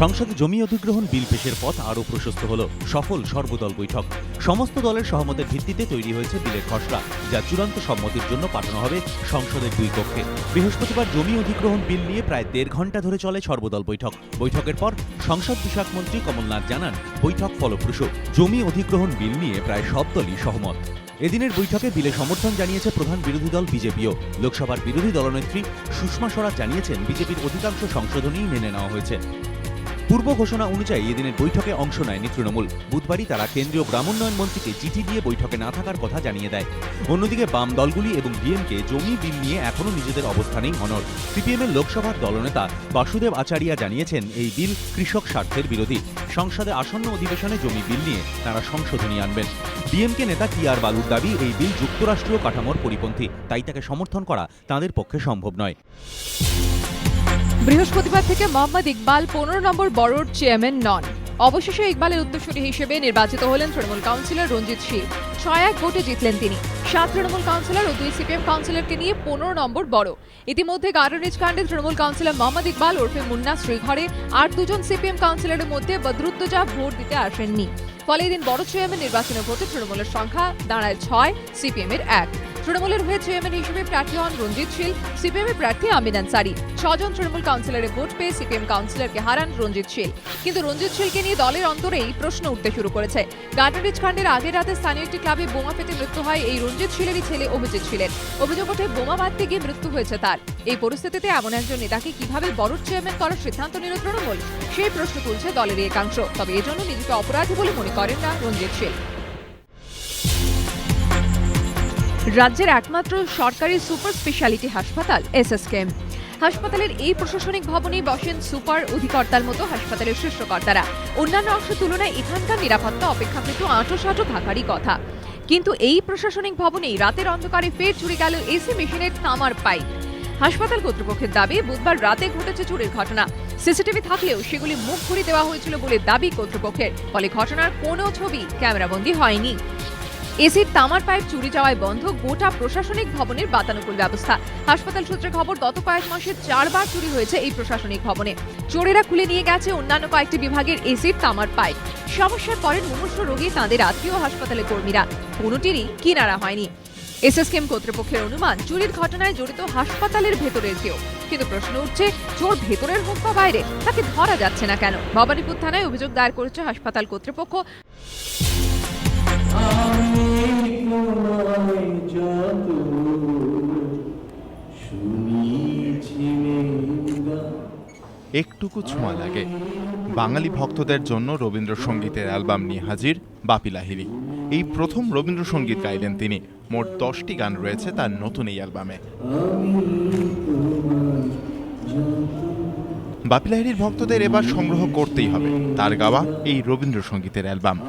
সংসদে জমি অধিগ্রহণ বিল পেশের পথ আরও প্রশস্ত হল। সফল সর্বদল বৈঠক। সমস্ত দলের সহমতের ভিত্তিতে তৈরি হয়েছে বিলের খসড়া, যা চূড়ান্ত সম্মতির জন্য পাঠানো হবে সংসদের দুই কক্ষে বৃহস্পতিবার জমি অধিগ্রহণ বিল নিয়ে প্রায় দেড় ঘণ্টা ধরে চলে সর্বদল বৈঠক। বৈঠকের পর সংসদ বিষয়ক মন্ত্রী কমলনাথ জানান, বৈঠক ফলপ্রসূ। জমি অধিগ্রহণ বিল নিয়ে প্রায় সব দলই সহমত। এদিনের বৈঠকে বিলে সমর্থন জানিয়েছে প্রধান বিরোধী দল বিজেপিও। লোকসভার বিরোধী দলনেত্রী সুষমা স্বরাজ জানিয়েছেন, বিজেপির অধিকাংশ সংশোধনই মেনে নেওয়া হয়েছে। পূর্ব ঘোষণা অনুযায়ী এদিনের বৈঠকে অংশ নেয়নি তৃণমূল। বুধবারই তারা কেন্দ্রীয় গ্রামোন্নয়ন মন্ত্রীকে চিঠি দিয়ে বৈঠকে না থাকার কথা জানিয়ে দেয়। অন্যদিকে বাম দলগুলি এবং ডিএমকে জমি বিল নিয়ে এখনও নিজেদের অবস্থানেই অনর সিপিএমের লোকসভার দলনেতা বাসুদেব আচারিয়া জানিয়েছেন, এই বিল কৃষক স্বার্থের বিরোধী। সংসদে আসন্ন অধিবেশনে জমি বিল নিয়ে তারা সংশোধনী আনবেন। ডিএমকে নেতা টি আর বালুর দাবি, এই বিল যুক্তরাষ্ট্রীয় কাঠামোর পরিপন্থী। তাই তাকে সমর্থন করা তাদের পক্ষে সম্ভব নয়। বৃহস্পতিবার থেকে মোহাম্মদ ইকবাল পনেরো নম্বর বড়োর চেয়ারম্যান নন। অবশেষে ইকবালের উত্তরসূরি হিসেবে নির্বাচিত হলেন তৃণমূল কাউন্সিলর রঞ্জিত শীল ছয় এক ভোটে জিতলেন তিনি। সাত তৃণমূল কাউন্সিলর ও দুই সিপিএম কাউন্সিলরকে নিয়ে পনেরো নম্বর বড়। ইতিমধ্যে গার্ডেনিজ কাণ্ডে তৃণমূল কাউন্সিলর মোহাম্মদ ইকবাল ওরফে মুন্না শ্রীঘরে আর দুজন সিপিএম কাউন্সিলরের মধ্যে বদরুদ্দোজা ভোট দিতে আসেননি। ফলে এদিন বড় চেয়ারম্যান নির্বাচনের ভোটে তৃণমূলের সংখ্যা দাঁড়ায় ছয় সিপিএম এর এক। তৃণমূলের হয়ে চেয়ারম্যান হিসেবে প্রার্থী হন রঞ্জিত শীল সিপিএম এর প্রার্থী আমিন আনসারি। ছজন তৃণমূল কাউন্সিলরের ভোট পেয়ে সিপিএম কাউন্সিলরকে হারান রঞ্জিত শীল। কিন্তু রঞ্জিত শীলকে নিয়ে দলের অন্তরেই প্রশ্ন উঠতে শুরু করেছে। গার্ডেনিজ কাণ্ডের আগের রাতে স্থানীয় একটি ক্লাবে বোমা পেতে মৃত্যু হয় এই রঞ্জিত শীলেরই ছেলে অভিজিৎ শীলের। অভিযোগ ওঠে, বোমা মারতে গিয়ে মৃত্যু হয়েছে তার। এই পরিস্থিতিতে এমন একজন নেতাকে কীভাবে বড় চেয়ারম্যান করার সিদ্ধান্ত নিল তৃণমূল? সেই প্রশ্ন তুলছে দলের একাংশ। তবে এজন্য নিজেকে অপরাধী বলে মনে করেন না রঞ্জিত শীল। রাজ্যের একমাত্র সরকারি সুপার স্পেশালিটি হাসপাতাল, এসএসকেএম। হাসপাতালের এই প্রশাসনিক ভবনেই বসেন সুপার অধিকর্তার মতো হাসপাতালের শীর্ষকর্তারা। অন্যান্য অংশের তুলনায় এখানকার নিরাপত্তা অপেক্ষাকৃত আঁটোসাঁটো থাকারই কথা। কিন্তু এই প্রশাসনিক ভবনেই রাতের অন্ধকারে ফের চুরি গেল এসি মেশিনের তামার পাইপ। হাসপাতাল কর্তৃপক্ষের দাবি, বুধবার রাতে ঘটেছে চুরির ঘটনা। সিসিটিভি থাকলেও সেগুলি মুখ ঘুরি দেওয়া হয়েছিল বলে দাবি কর্তৃপক্ষের। ফলে ঘটনার কোনো ছবি ক্যামেরাবন্দি হয়নি। এসির তামার পাইপ চুরি যাওয়ায় বন্ধ, গোটা প্রশাসনিক ভবনের বাতানুকূল ব্যবস্থা। হাসপাতাল সূত্রে খবর, গত কয়েক মাসে চারবার চুরি হয়েছে এই প্রশাসনিক ভবনে। চোরেরা খুলে নিয়ে গেছে অন্যান্য কয়েকটি বিভাগের এসির তামার পাইপ সমস্যার পরে মুমূর্ষ রোগী, তাঁদের আত্মীয় হাসপাতালে কর্মীরা। কোনোটিরই কিনারা হয়নি। এসএসকেএম কর্তৃপক্ষের অনুমান, চুরির ঘটনায় জড়িত হাসপাতালের ভেতরের কেউ। কিন্তু প্রশ্ন উঠছে, চোর ভেতরের হোক বা বাইরে, তাকে ধরা যাচ্ছে না কেন? ভবানীপুর থানায় অভিযোগ দায়ের করেছে হাসপাতাল কর্তৃপক্ষ। একটুকু ছোঁয়া লাগে। বাঙালি ভক্তদের জন্য রবীন্দ্রসঙ্গীতের অ্যালবাম নিয়ে হাজির বাপি লাহিড়ী। এই প্রথম রবীন্দ্রসঙ্গীত গাইলেন তিনি। মোট দশটি গান রয়েছে তার নতুন এই অ্যালবামে। বাপি লাহিড়ীর ভক্তদের এবার সংগ্রহ করতেই হবে। তার গাওয়া এই রবীন্দ্রসঙ্গীতের অ্যালবাম।